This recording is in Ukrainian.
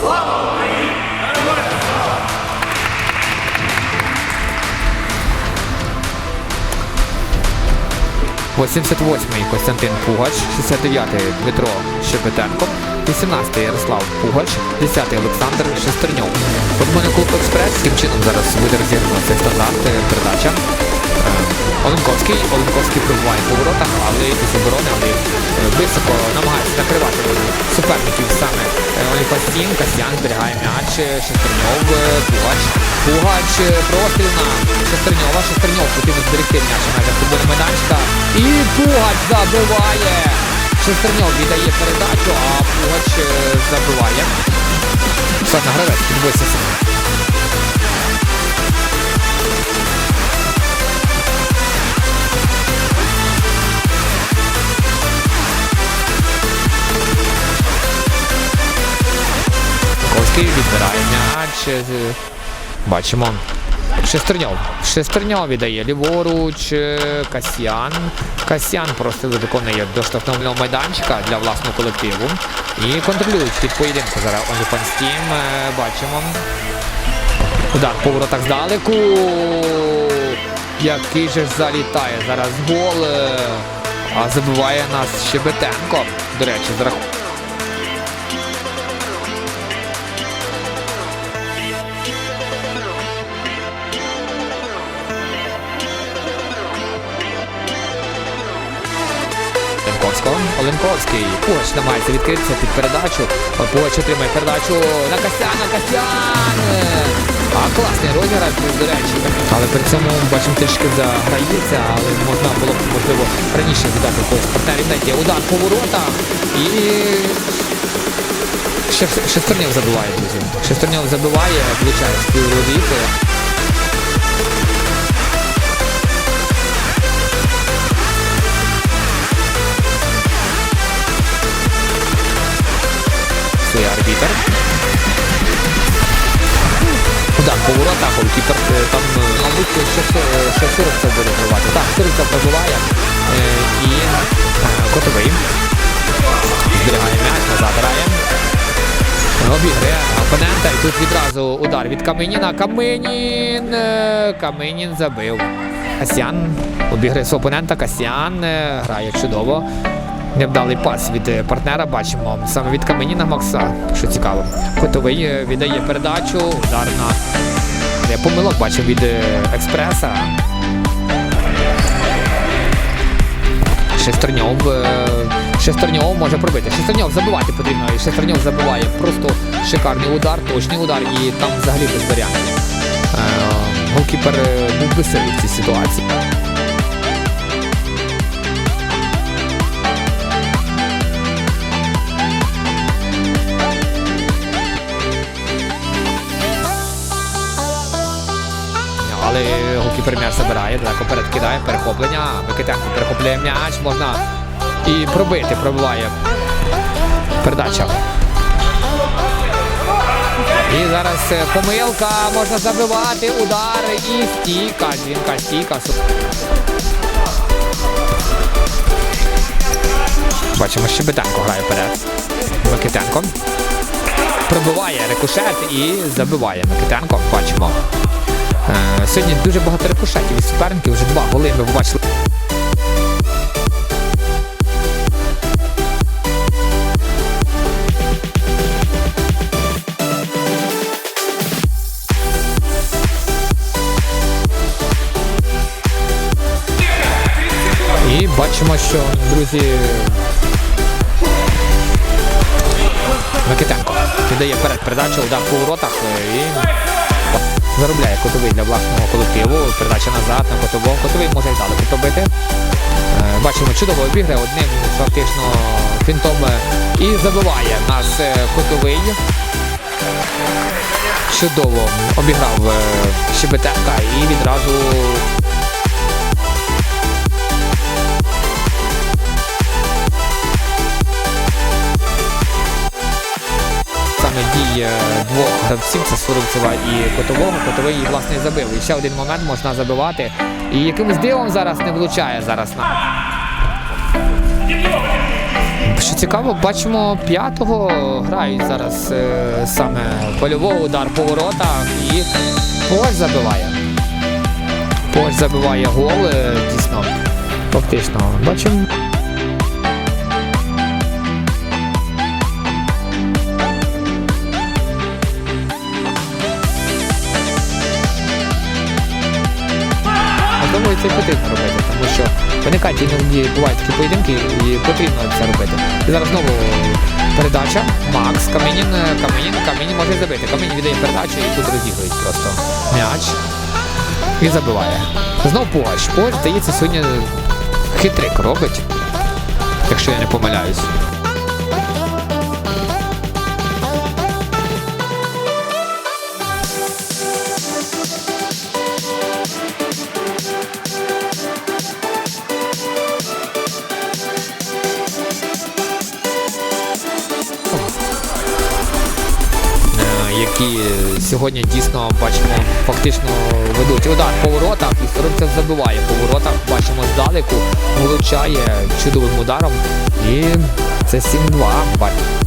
Слава 88-й Костянтин Пугач, 69-й Дмитро Шепетенко, 18-й Ярослав Пугач, 10-й Олександр Шестерньов. От мене клуб експрес, таким чином зараз буде розіграно цей стандарт передача. Е, Оленковський, Оленковський пробуває по воротах, але після оборони, але е, високо намагається накривати суперників саме Оліпастін, Касьян зберігає м'яч, е, Шестерньов, е, Пугач. Пугач е, простріл Шестерньова, Шестерньов потрібно зберегти м'яч на футбольного майданчика. І Пугач забиває. Шестерньов віддає передачу, а Пугач е, забиває. Садна гравець, підвисився. Ковський відбирає м'яч. е, Бачимо. Шестерньов. Шестерньов віддає ліворуч. е, Касьян. Касьян просто виконує до штрафного майданчика для власного колективу. І контролюють під поєдинку зараз Стім. е, Бачимо. Удар по воротах здалеку. Який же залітає зараз гол. А забиває нас Щебетенко. До речі, за рахунок. Оленковський. Пугач намагається відкритися під передачу. Пугач отримає передачу на Касяна. Касян! А класний розіграш, до речі. Але при цьому бачимо трішки заграється, але можна було б можливо раніше віддати когось партнерів. Дайте удар по воротах і Шес- Шестернєв забиває, друзі. Шестернєв забиває, влучає співробіти. Свій арбітер. Удар по воротах, голкіпер е, там, е, мабуть, ще, Сир- буде пробивати. Так, Сириця пробиває. Е, І е, Котовий. Зберігає м'яч, назад грає. Обіграє опонента і тут відразу удар від Каменіна. Каменін! е, Каменін забив. Касян обіграє свого опонента. Касян е, грає чудово. Невдалий пас від е, партнера бачимо саме від Каменіна Макса, що цікаво. Котовий е, віддає передачу, удар на помилок бачив від е, експреса. Шестерньов. Шестерньов може пробити. Шестерньов забивати потрібно. І Шестерньов забиває просто шикарний удар, точний удар і там взагалі без варіантів. Голкіпер був безсилий в цій ситуації. Голкіпер м'яч забирає, далеко перед кидає, перехоплення. Микитенко перехоплює м'яч, можна і пробити, пробиває. Передача. І зараз е, помилка, можна забивати, удар і стійка, дзвінка, стійка. Бачимо, що Щебетенко грає вперед. Микитенко. Пробиває рикошет і забиває Микитенко. Бачимо. Е, Сьогодні дуже багато рикошетів від суперників, вже два голи ми побачили. І бачимо, що, друзі, Микитенко віддає перед передачу, удар по воротах е, і заробляє котовий для власного колективу. Передача назад на котового. Котовий може і далеко пробити. Е, Бачимо, чудово обіграє одним фактично фінтом і забиває нас е, котовий. Чудово обіграв е, Щебетенка і відразу саме дії е, двох гравців, це Суровцева і Котового. Котовий її, власне забив. І ще один момент можна забивати. І якимось дивом зараз не влучає зараз нам. Що цікаво, бачимо п'ятого грають зараз е, саме польового удар по воротах і Пош забиває. Пош забиває гол, е, дійсно. Фактично, бачимо. Це потрібно робити, тому що виникають іноді бувають такі поєдинки і потрібно це робити. І зараз знову передача. Макс, Камінін, Камінін, Камінін може забити. Камінін віддає передачу і тут розігрують просто м'яч. І забиває. Знов Пугач. Пугач, здається, сьогодні хитрик робить, якщо я не помиляюсь. Які сьогодні дійсно бачимо фактично ведуть удар по воротах і Сторонцев забиває по воротах. Бачимо здалеку, влучає чудовим ударом. І це 7-2. Бать-